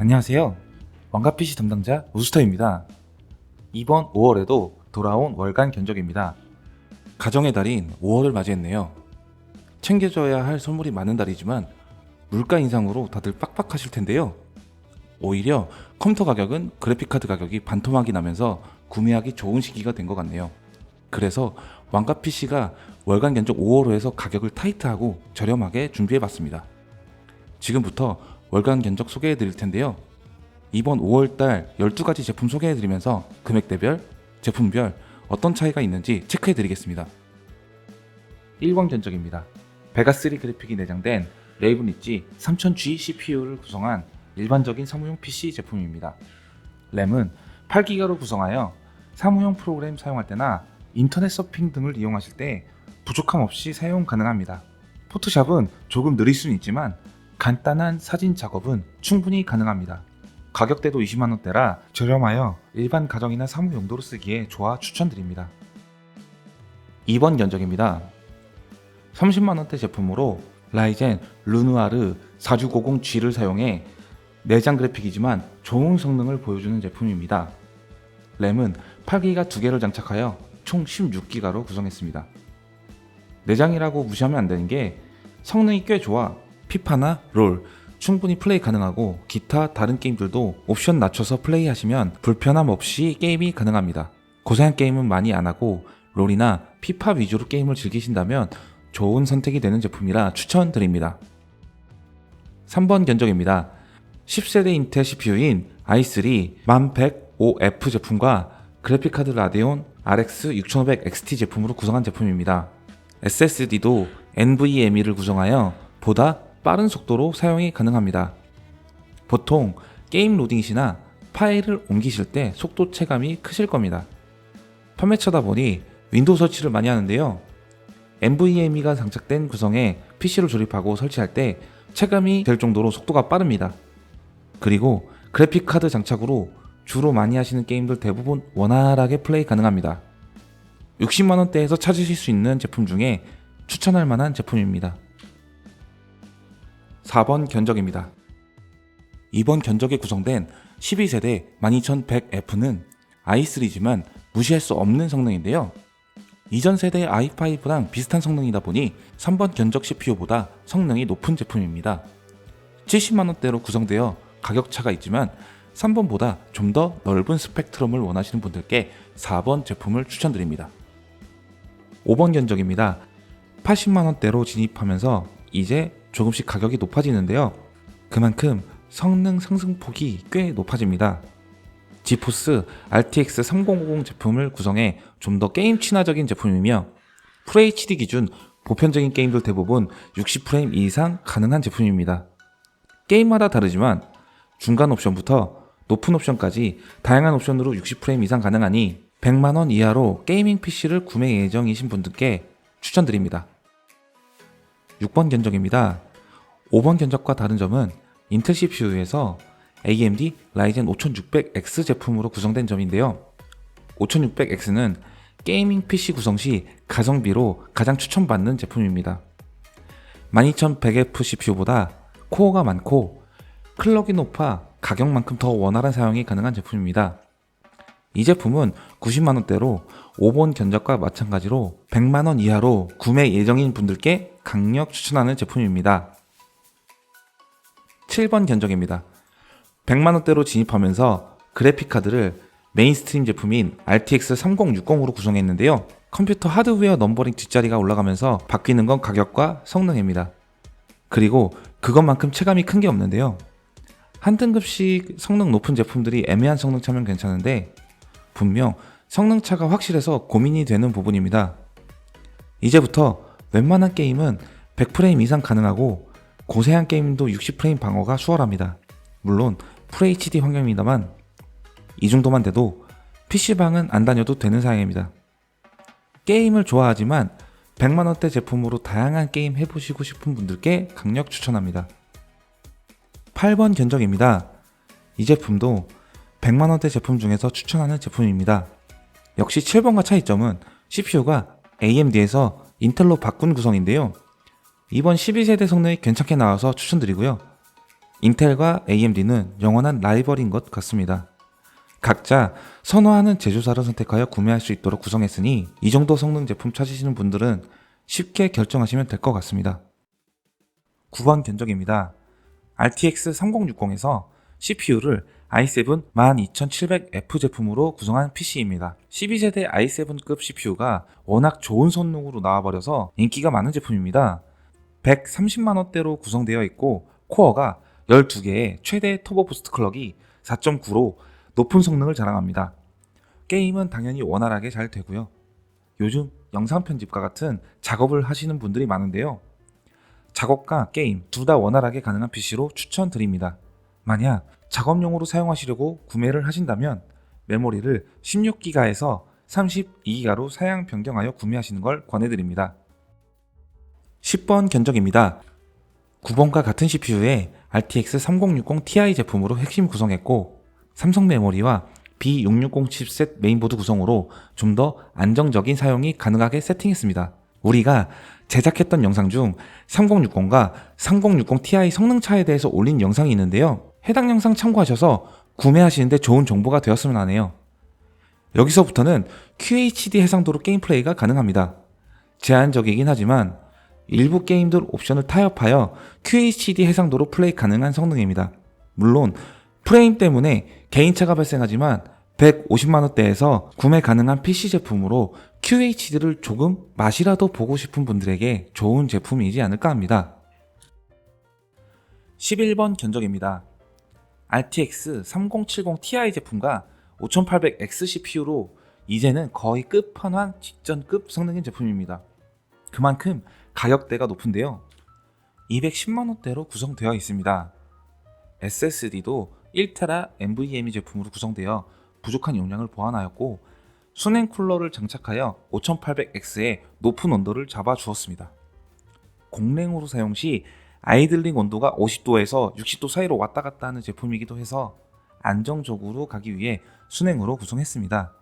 안녕하세요. 왕가 PC 담당자 우스터입니다. 이번 5월에도 돌아온 월간 견적입니다. 가정의 달인 5월을 맞이했네요. 챙겨줘야 할 선물이 많은 달이지만 물가 인상으로 다들 빡빡하실 텐데요. 오히려 컴퓨터 가격은 그래픽카드 가격이 반토막이 나면서 구매하기 좋은 시기가 된 것 같네요. 그래서 왕가 PC가 월간 견적 5월호 에서 가격을 타이트하고 저렴하게 준비해봤습니다. 지금부터 월간 견적 소개해 드릴 텐데요. 이번 5월달 12가지 제품 소개해 드리면서 금액대별, 제품별 어떤 차이가 있는지 체크해 드리겠습니다. 1번 견적입니다. 베가3 그래픽이 내장된 레이븐 있지 3000G CPU를 구성한 일반적인 사무용 PC 제품입니다. 램은 8기가로 구성하여 사무용 프로그램 사용할 때나 인터넷 서핑 등을 이용하실 때 부족함 없이 사용 가능합니다. 포토샵은 조금 느릴 수는 있지만 간단한 사진 작업은 충분히 가능합니다. 가격대도 20만원대라 저렴하여 일반 가정이나 사무 용도로 쓰기에 좋아 추천드립니다. 2번 견적입니다. 30만원대 제품으로 라이젠 루누아르 4650G를 사용해 내장 그래픽이지만 좋은 성능을 보여주는 제품입니다. 램은 8기가 2개를 장착하여 총 16기가로 구성했습니다. 내장이라고 무시하면 안 되는 게 성능이 꽤 좋아 피파나 롤 충분히 플레이 가능하고 기타 다른 게임들도 옵션 낮춰서 플레이하시면 불편함 없이 게임이 가능합니다. 고사양 게임은 많이 안 하고 롤이나 피파 위주로 게임을 즐기신다면 좋은 선택이 되는 제품이라 추천드립니다. 3번 견적입니다. 10세대 인텔 CPU인 i3 1105F 제품과 그래픽카드 라데온 RX 6500 XT 제품으로 구성한 제품입니다. SSD도 NVMe를 구성하여 보다 빠른 속도로 사용이 가능합니다. 보통 게임 로딩 시나 파일을 옮기실 때 속도 체감이 크실 겁니다. 판매처다 보니 윈도우 설치를 많이 하는데요. NVMe가 장착된 구성에 PC를 조립하고 설치할 때 체감이 될 정도로 속도가 빠릅니다. 그리고 그래픽 카드 장착으로 주로 많이 하시는 게임들 대부분 원활하게 플레이 가능합니다. 60만원대에서 찾으실 수 있는 제품 중에 추천할 만한 제품입니다. 4번 견적입니다. 이번 견적에 구성된 12세대 12100F는 i3지만 무시할 수 없는 성능인데요. 이전 세대의 i5랑 비슷한 성능이다 보니 3번 견적 CPU보다 성능이 높은 제품입니다. 70만원대로 구성되어 가격차가 있지만 3번보다 좀 더 넓은 스펙트럼을 원하시는 분들께 4번 제품을 추천드립니다. 5번 견적입니다. 80만원대로 진입하면서 이제 조금씩 가격이 높아지는데요. 그만큼 성능 상승폭이 꽤 높아집니다. 지포스 RTX 3050 제품을 구성해 좀 더 게임 친화적인 제품이며 FHD 기준 보편적인 게임들 대부분 60프레임 이상 가능한 제품입니다. 게임마다 다르지만 중간 옵션부터 높은 옵션까지 다양한 옵션으로 60프레임 이상 가능하니 100만원 이하로 게이밍 PC를 구매 예정이신 분들께 추천드립니다. 6번 견적입니다. 5번 견적과 다른 점은 인텔 CPU에서 AMD 라이젠 5600X 제품으로 구성된 점인데요. 5600X는 게이밍 PC 구성 시 가성비로 가장 추천받는 제품입니다. 12100F CPU보다 코어가 많고 클럭이 높아 가격만큼 더 원활한 사용이 가능한 제품입니다. 이 제품은 90만원대로 5번 견적과 마찬가지로 100만원 이하로 구매 예정인 분들께 강력 추천하는 제품입니다. 7번 견적입니다. 100만원대로 진입하면서 그래픽카드를 메인스트림 제품인 RTX 3060으로 구성했는데요. 컴퓨터 하드웨어 넘버링 뒷자리가 올라가면서 바뀌는 건 가격과 성능입니다. 그리고 그것만큼 체감이 큰 게 없는데요. 한 등급씩 성능 높은 제품들이 애매한 성능 차면 괜찮은데 분명 성능 차가 확실해서 고민이 되는 부분입니다. 이제부터 웬만한 게임은 100프레임 이상 가능하고 고세한 게임도 60프레임 방어가 수월합니다. 물론 FHD 환경입니다만 이 정도만 돼도 PC방은 안 다녀도 되는 사양입니다. 게임을 좋아하지만 100만원대 제품으로 다양한 게임 해보시고 싶은 분들께 강력 추천합니다. 8번 견적입니다. 이 제품도 100만원대 제품 중에서 추천하는 제품입니다. 역시 7번과 차이점은 CPU가 AMD에서 인텔로 바꾼 구성인데요. 이번 12세대 성능이 괜찮게 나와서 추천드리고요. 인텔과 AMD는 영원한 라이벌인 것 같습니다. 각자 선호하는 제조사를 선택하여 구매할 수 있도록 구성했으니 이 정도 성능 제품 찾으시는 분들은 쉽게 결정하시면 될 것 같습니다. 9번 견적입니다. RTX 3060에서 CPU를 i7 12700F 제품으로 구성한 PC입니다. 12세대 i7급 CPU가 워낙 좋은 성능으로 나와버려서 인기가 많은 제품입니다. 130만원대로 구성되어 있고 코어가 12개의 최대 터보 부스트 클럭이 4.9로 높은 성능을 자랑합니다. 게임은 당연히 원활하게 잘 되고요. 요즘 영상 편집과 같은 작업을 하시는 분들이 많은데요. 작업과 게임 둘 다 원활하게 가능한 PC로 추천드립니다. 만약 작업용으로 사용하시려고 구매를 하신다면 메모리를 16기가에서 32기가로 사양 변경하여 구매하시는 걸 권해드립니다. 10번 견적입니다. 9번과 같은 CPU에 RTX 3060 Ti 제품으로 핵심 구성했고 삼성 메모리와 B660 칩셋 메인보드 구성으로 좀 더 안정적인 사용이 가능하게 세팅했습니다. 우리가 제작했던 영상 중 3060과 3060 Ti 성능 차에 대해서 올린 영상이 있는데요. 해당 영상 참고하셔서 구매하시는데 좋은 정보가 되었으면 하네요. 여기서부터는 QHD 해상도로 게임 플레이가 가능합니다. 제한적이긴 하지만 일부 게임들 옵션을 타협하여 QHD 해상도로 플레이 가능한 성능입니다. 물론 프레임 때문에 개인차가 발생하지만 150만원대에서 구매 가능한 PC 제품으로 QHD를 조금 맛이라도 보고 싶은 분들에게 좋은 제품이지 않을까 합니다. 11번 견적입니다. RTX 3070 Ti 제품과 5800X CPU로 이제는 거의 끝판왕 직전급 성능인 제품입니다. 그만큼 가격대가 높은데요. 210만원대로 구성되어 있습니다. SSD도 1테라 NVMe 제품으로 구성되어 부족한 용량을 보완하였고 수냉 쿨러를 장착하여 5800X의 높은 온도를 잡아 주었습니다. 공랭으로 사용 시 아이들링 온도가 50도에서 60도 사이로 왔다 갔다 하는 제품이기도 해서 안정적으로 가기 위해 수냉으로 구성했습니다.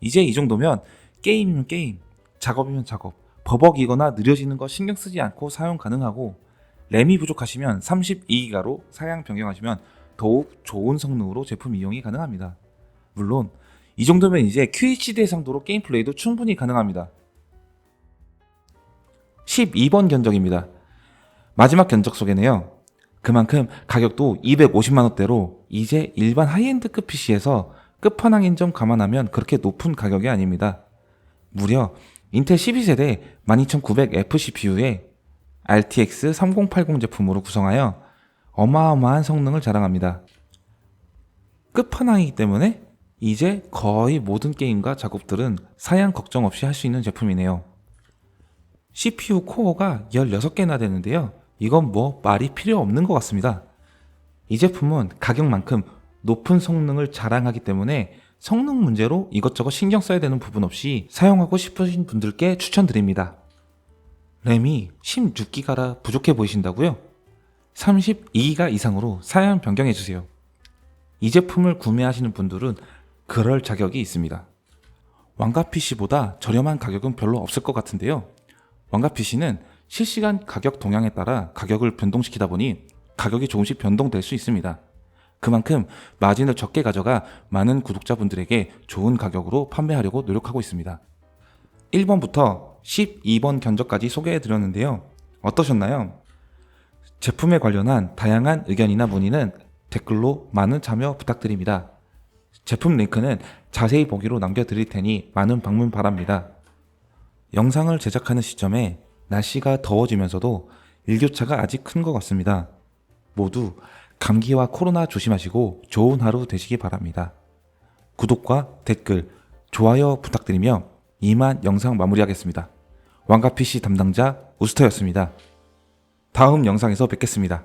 이제 이 정도면 게임이면 게임, 작업이면 작업, 버벅이거나 느려지는 거 신경 쓰지 않고 사용 가능하고 램이 부족하시면 32기가로 사양 변경하시면 더욱 좋은 성능으로 제품 이용이 가능합니다. 물론 이 정도면 이제 QHD 해상도로 게임 플레이도 충분히 가능합니다. 12번 견적입니다. 마지막 견적 소개네요. 그만큼 가격도 250만원대로 이제 일반 하이엔드급 PC에서 끝판왕인 점 감안하면 그렇게 높은 가격이 아닙니다. 무려 인텔 12세대 12900F CPU에 RTX 3080 제품으로 구성하여 어마어마한 성능을 자랑합니다. 끝판왕이기 때문에 이제 거의 모든 게임과 작업들은 사양 걱정 없이 할 수 있는 제품이네요. CPU 코어가 16개나 되는데요. 이건 뭐 말이 필요 없는 것 같습니다. 이 제품은 가격만큼 높은 성능을 자랑하기 때문에 성능 문제로 이것저것 신경 써야 되는 부분 없이 사용하고 싶으신 분들께 추천드립니다. 램이 16기가라 부족해 보이신다고요? 32기가 이상으로 사양 변경해 주세요. 이 제품을 구매하시는 분들은 그럴 자격이 있습니다. 왕가 PC보다 저렴한 가격은 별로 없을 것 같은데요. 왕가 PC는 실시간 가격 동향에 따라 가격을 변동시키다 보니 가격이 조금씩 변동될 수 있습니다. 그만큼 마진을 적게 가져가 많은 구독자분들에게 좋은 가격으로 판매하려고 노력하고 있습니다. 1번부터 12번 견적까지 소개해 드렸는데요. 어떠셨나요? 제품에 관련한 다양한 의견이나 문의는 댓글로 많은 참여 부탁드립니다. 제품 링크는 자세히 보기로 남겨드릴 테니 많은 방문 바랍니다. 영상을 제작하는 시점에 날씨가 더워지면서도 일교차가 아직 큰 것 같습니다. 모두 감기와 코로나 조심하시고 좋은 하루 되시기 바랍니다. 구독과 댓글, 좋아요 부탁드리며 이만 영상 마무리하겠습니다. 왕가 PC 담당자 우스터였습니다. 다음 영상에서 뵙겠습니다.